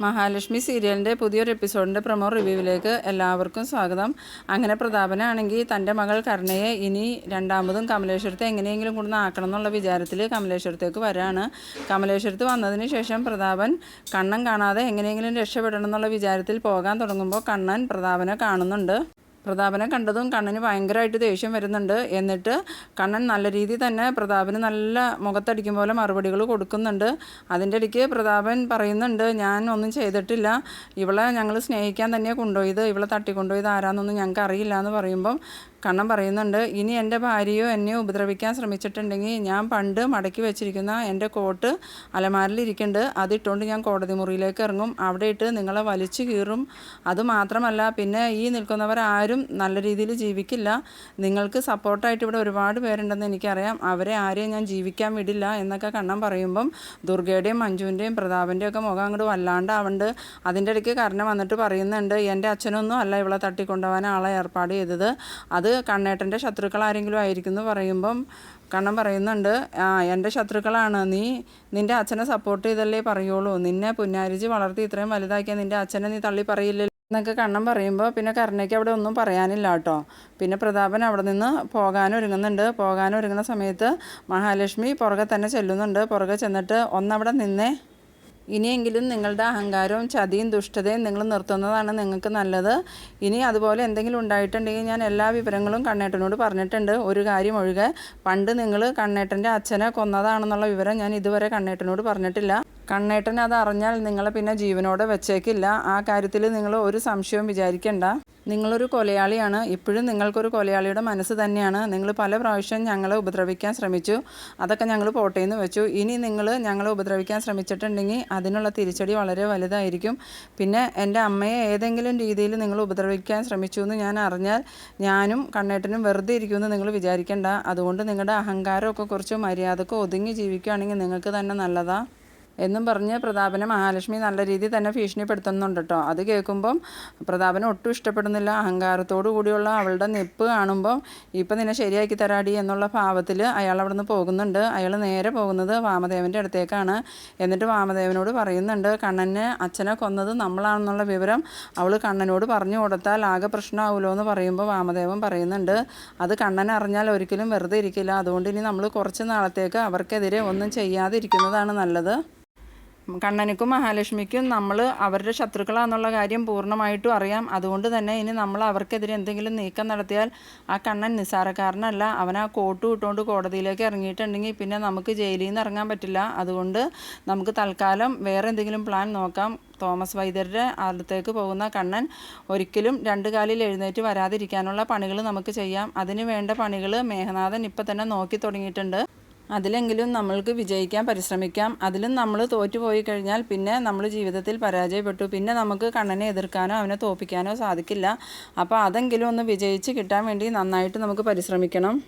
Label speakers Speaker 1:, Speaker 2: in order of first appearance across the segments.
Speaker 1: മഹാലക്ഷ്മി സീരിയലിന്റെ പുതിയൊരു എപ്പിസോഡിന്റെ പ്രൊമോ റിവ്യൂവിലേക്ക് എല്ലാവർക്കും സ്വാഗതം. അങ്ങനെ പ്രതാപനാണെങ്കിൽ തന്റെ മകൾ കരുണയെ ഇനി രണ്ടാമതും കമലേശ്വരത്തെ എങ്ങനെയെങ്കിലും കൊണ്ടുവന്ന് ആക്കണം എന്നുള്ള വിചാരത്തിൽ കമലേശ്വരത്തേക്ക് വരാണ്. കമലേശ്വരത്ത് വന്നതിന് ശേഷം പ്രതാപൻ കണ്ണൻ കാണാതെ എങ്ങനെയെങ്കിലും രക്ഷപ്പെടണം എന്നുള്ള വിചാരത്തിൽ പോകാൻ തുടങ്ങുമ്പോൾ കണ്ണൻ പ്രതാപനെ കാണുന്നുണ്ട്. പ്രതാപനെ കണ്ടതും കണ്ണന് ഭയങ്കരമായിട്ട് ദേഷ്യം വരുന്നുണ്ട്. എന്നിട്ട് കണ്ണൻ നല്ല രീതിയിൽ തന്നെ പ്രതാപന് നല്ല മുഖത്തടിക്കും പോലെ മറുപടികൾ കൊടുക്കുന്നുണ്ട്. അതിന്റെ ഇടയ്ക്ക് പ്രതാപൻ പറയുന്നുണ്ട് ഞാൻ ഒന്നും ചെയ്തിട്ടില്ല. ഇവളെ ഞങ്ങൾ സ്നേഹിക്കാൻ തന്നെയാണ് കൊണ്ടുപോയത്. ഇവളെ തട്ടിക്കൊണ്ടുപോയത് ആരാന്നൊന്നും ഞങ്ങൾക്ക് അറിയില്ല എന്ന് പറയുമ്പം കണ്ണൻ പറയുന്നുണ്ട്. ഇനി എന്റെ ഭാര്യയോ എന്നെയോ ഉപദ്രവിക്കാൻ ശ്രമിച്ചിട്ടുണ്ടെങ്കിൽ ഞാൻ പണ്ട് മടക്കി വെച്ചിരിക്കുന്ന എന്റെ കോട്ട് അലമാരിൽ ഇരിക്കുന്നുണ്ട്. അതിട്ടുകൊണ്ട് ഞാൻ കോടതി മുറിയിലേക്ക് ഇറങ്ങും. അവിടെ ഇട്ട് നിങ്ങളെ വലിച്ചു കീറും. അതുമാത്രമല്ല പിന്നെ ഈ നിൽക്കുന്നവർ ആരും നല്ല രീതിയിൽ ജീവിക്കില്ല. നിങ്ങൾക്ക് സപ്പോർട്ടായിട്ട് ഇവിടെ ഒരുപാട് പേരുണ്ടെന്ന് എനിക്കറിയാം. അവരെ ആരെയും ഞാൻ ജീവിക്കാൻ വിടില്ല എന്നൊക്കെ കണ്ണൻ പറയുമ്പം ദുർഗയുടെയും മഞ്ജുവിന്റെയും പ്രതാപന്റെയും ഒക്കെ മുഖം അങ്ങോട്ട് വല്ലാണ്ടാവുണ്ട്. അതിന്റെ ഇടയ്ക്ക് കർണ വന്നിട്ട് പറയുന്നുണ്ട് എന്റെ അച്ഛനൊന്നും അല്ല ഇവളെ തട്ടിക്കൊണ്ടുപോകാൻ ആളെ ഏർപ്പാട് ചെയ്തത്. അത് കണ്ണേട്ടന്റെ ശത്രുക്കൾ ആരെങ്കിലും ആയിരിക്കും എന്ന് പറയുമ്പം കണ്ണൻ പറയുന്നുണ്ട്. ആ എന്റെ ശത്രുക്കളാണ്. നീ നിന്റെ അച്ഛനെ സപ്പോർട്ട് ചെയ്തല്ലേ പറയുള്ളൂ. നിന്നെ പുന്നാരിച്ച് വളർത്തി ഇത്രയും വലുതാക്കിയ നിന്റെ അച്ഛനെ നീ തള്ളി പറയില്ലല്ലോ എന്നൊക്കെ കണ്ണൻ പറയുമ്പോൾ പിന്നെ കരുണയ്ക്ക് അവിടെ ഒന്നും പറയാനില്ല കേട്ടോ. പിന്നെ പ്രതാപൻ അവിടെ നിന്ന് പോകാനൊരുങ്ങുന്നുണ്ട് പോകാനൊരുങ്ങുന്ന സമയത്ത് മഹാലക്ഷ്മി പുറകെ തന്നെ ചെല്ലുന്നുണ്ട്. പുറകെ ചെന്നിട്ട് ഒന്നവിടെ നിന്നേ ഇനിയെങ്കിലും നിങ്ങളുടെ അഹങ്കാരവും ചതിയും ദുഷ്ടതയും നിങ്ങൾ നിർത്തുന്നതാണ് നിങ്ങൾക്ക് നല്ലത്. ഇനി അതുപോലെ എന്തെങ്കിലും ഉണ്ടായിട്ടുണ്ടെങ്കിൽ ഞാൻ എല്ലാ വിവരങ്ങളും കണ്ണേട്ടനോട് പറഞ്ഞിട്ടുണ്ട്. ഒരു കാര്യം ഒഴികെ പണ്ട് നിങ്ങൾ കണ്ണേട്ടന്റെ അച്ഛനെ കൊന്നതാണെന്നുള്ള വിവരം ഞാൻ ഇതുവരെ കണ്ണേട്ടനോട് പറഞ്ഞിട്ടില്ല. കണ്ണേട്ടൻ അത് അറിഞ്ഞാൽ നിങ്ങളെ പിന്നെ ജീവനോടെ വെച്ചേക്കില്ല. ആ കാര്യത്തിൽ നിങ്ങൾ ഒരു സംശയവും വിചാരിക്കേണ്ട. നിങ്ങളൊരു കൊലയാളിയാണ്. ഇപ്പോഴും നിങ്ങൾക്കൊരു കൊലയാളിയുടെ മനസ്സ് തന്നെയാണ്. നിങ്ങൾ പല പ്രാവശ്യം ഞങ്ങളെ ഉപദ്രവിക്കാൻ ശ്രമിച്ചു. അതൊക്കെ ഞങ്ങൾ പോട്ടേന്ന് വെച്ചു. ഇനി നിങ്ങൾ ഞങ്ങളെ ഉപദ്രവിക്കാൻ ശ്രമിച്ചിട്ടുണ്ടെങ്കിൽ അതിനുള്ള തിരിച്ചടി വളരെ വലുതായിരിക്കും. പിന്നെ എന്റെ അമ്മയെ ഏതെങ്കിലും രീതിയിൽ നിങ്ങൾ ഉപദ്രവിക്കാൻ ശ്രമിച്ചു എന്ന് ഞാൻ അറിഞ്ഞാൽ ഞാനും കണ്ണേട്ടനും വെറുതെ ഇരിക്കുമെന്ന് നിങ്ങൾ വിചാരിക്കേണ്ട. അതുകൊണ്ട് നിങ്ങളുടെ അഹങ്കാരമൊക്കെ കുറച്ച് മര്യാദയ്ക്ക് ഒതുങ്ങി ജീവിക്കുകയാണെങ്കിൽ നിങ്ങൾക്ക് തന്നെ നല്ലതാണ് എന്നും പറഞ്ഞ് പ്രതാപനെ മഹാലക്ഷ്മി നല്ല രീതിയിൽ തന്നെ ഭീഷണിപ്പെടുത്തുന്നുണ്ട് കേട്ടോ. അത് കേൾക്കുമ്പം പ്രതാപനെ ഒട്ടും ഇഷ്ടപ്പെടുന്നില്ല. അഹങ്കാരത്തോടു കൂടിയുള്ള അവളുടെ നിപ്പ് കാണുമ്പം ഇപ്പം നിന്നെ ശരിയാക്കി തരാടി എന്നുള്ള ഭാവത്തിൽ അയാൾ അവിടെ നിന്ന് പോകുന്നുണ്ട്. അയാൾ നേരെ പോകുന്നത് വാമദേവന്റെ അടുത്തേക്കാണ്. എന്നിട്ട് വാമദേവനോട് പറയുന്നുണ്ട് കണ്ണനെ അച്ഛനെ കൊന്നത് നമ്മളാണെന്നുള്ള വിവരം അവൾ കണ്ണനോട് പറഞ്ഞു കൊടുത്താൽ ആകെ പ്രശ്നമാവുമല്ലോ എന്ന് പറയുമ്പോൾ വാമദേവൻ പറയുന്നുണ്ട് അത് കണ്ണൻ അറിഞ്ഞാൽ ഒരിക്കലും വെറുതെ ഇരിക്കില്ല. അതുകൊണ്ട് ഇനി നമ്മൾ കുറച്ച് നാളത്തേക്ക് അവർക്കെതിരെ ഒന്നും ചെയ്യാതിരിക്കുന്നതാണ് നല്ലത്. കണ്ണനുക്കും മഹാലക്ഷ്മിക്കും നമ്മൾ അവരുടെ ശത്രുക്കളാണെന്നുള്ള കാര്യം പൂർണമായിട്ടും അറിയാം. അതുകൊണ്ട് തന്നെ ഇനി നമ്മൾ അവർക്കെതിരെ എന്തെങ്കിലും നീക്കം നടത്തിയാൽ ആ കണ്ണൻ നിസ്സാരക്കാരനല്ല. അവൻ ആ കോട്ട് ഇട്ടുകൊണ്ട് കോടതിയിലേക്ക് ഇറങ്ങിയിട്ടുണ്ടെങ്കിൽ പിന്നെ നമുക്ക് ജയിലിൽ നിന്ന് ഇറങ്ങാൻ പറ്റില്ല. അതുകൊണ്ട് നമുക്ക് തൽക്കാലം വേറെ എന്തെങ്കിലും പ്ലാൻ നോക്കാം. തോമസ് വൈദ്യരുടെ അടുത്തേക്ക് പോകുന്ന കണ്ണൻ ഒരിക്കലും രണ്ടു കാലിൽ എഴുന്നേറ്റ് വരാതിരിക്കാനുള്ള പണികൾ നമുക്ക് ചെയ്യാം. അതിന് വേണ്ട പണികൾ മേഘനാഥൻ ഇപ്പം തന്നെ നോക്കി തുടങ്ങിയിട്ടുണ്ട്. അതിലെങ്കിലും നമ്മൾക്ക് വിജയിക്കാൻ പരിശ്രമിക്കാം. അതിലും നമ്മൾ തോറ്റുപോയി കഴിഞ്ഞാൽ പിന്നെ നമ്മൾ ജീവിതത്തിൽ പരാജയപ്പെട്ടു. പിന്നെ നമുക്ക് കണ്ണനെ എതിർക്കാനോ അവനെ തോപ്പിക്കാനോ സാധിക്കില്ല. അപ്പോൾ അതെങ്കിലും ഒന്ന് വിജയിച്ച് കിട്ടാൻ വേണ്ടി നന്നായിട്ട് നമുക്ക് പരിശ്രമിക്കണം.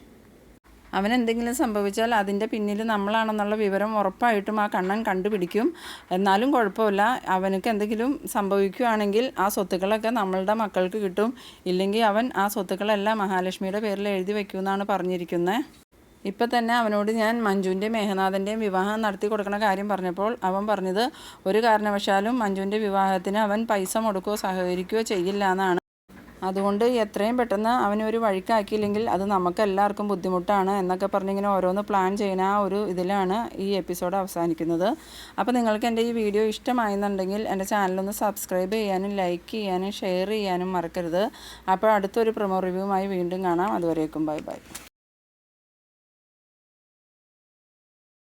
Speaker 1: അവൻ എന്തെങ്കിലും സംഭവിച്ചാൽ അതിന്റെ പിന്നിൽ നമ്മളാണെന്നുള്ള വിവരം ഉറപ്പായിട്ടും ആ കണ്ണൻ കണ്ടുപിടിക്കും. എന്നാലും കുഴപ്പമില്ല. അവനക്ക് എന്തെങ്കിലും സംഭവിക്കുകയാണെങ്കിൽ ആ സ്വത്തുക്കളൊക്കെ നമ്മളുടെ മക്കൾക്ക് കിട്ടും. ഇല്ലെങ്കിൽ അവൻ ആ സ്വത്തുക്കളെല്ലാം മഹാലക്ഷ്മിയുടെ പേരിൽ എഴുതി വയ്ക്കുമെന്നാണ് പറഞ്ഞിരിക്കുന്നത്. ഇപ്പം തന്നെ അവനോട് ഞാൻ മഞ്ജുവിന്റെയും മേഘനാഥന്റെയും വിവാഹം നടത്തി കൊടുക്കണ കാര്യം പറഞ്ഞപ്പോൾ അവൻ പറഞ്ഞത് ഒരു കാരണവശാലും മഞ്ജുവിന്റെ വിവാഹത്തിന് അവൻ പൈസ മുടക്കുകയോ സഹകരിക്കുകയോ ചെയ്യില്ല എന്നാണ്. അതുകൊണ്ട് എത്രയും പെട്ടെന്ന് അവനൊരു വഴിക്കാക്കിയില്ലെങ്കിൽ അത് നമുക്ക് എല്ലാവർക്കും ബുദ്ധിമുട്ടാണ് എന്നൊക്കെ പറഞ്ഞിങ്ങനെ ഓരോന്ന് പ്ലാൻ ചെയ്യുന്ന ആ ഒരു ഇതിലാണ് ഈ എപ്പിസോഡ് അവസാനിക്കുന്നത്. അപ്പോൾ നിങ്ങൾക്ക് എന്റെ ഈ വീഡിയോ ഇഷ്ടമായെന്നുണ്ടെങ്കിൽ എന്റെ ചാനലൊന്ന് സബ്സ്ക്രൈബ് ചെയ്യാനും ലൈക്ക് ചെയ്യാനും ഷെയർ ചെയ്യാനും മറക്കരുത്. അപ്പോൾ അടുത്തൊരു പ്രൊമോ റിവ്യൂമായി വീണ്ടും കാണാം. അതുവരേക്കും ബൈ ബൈ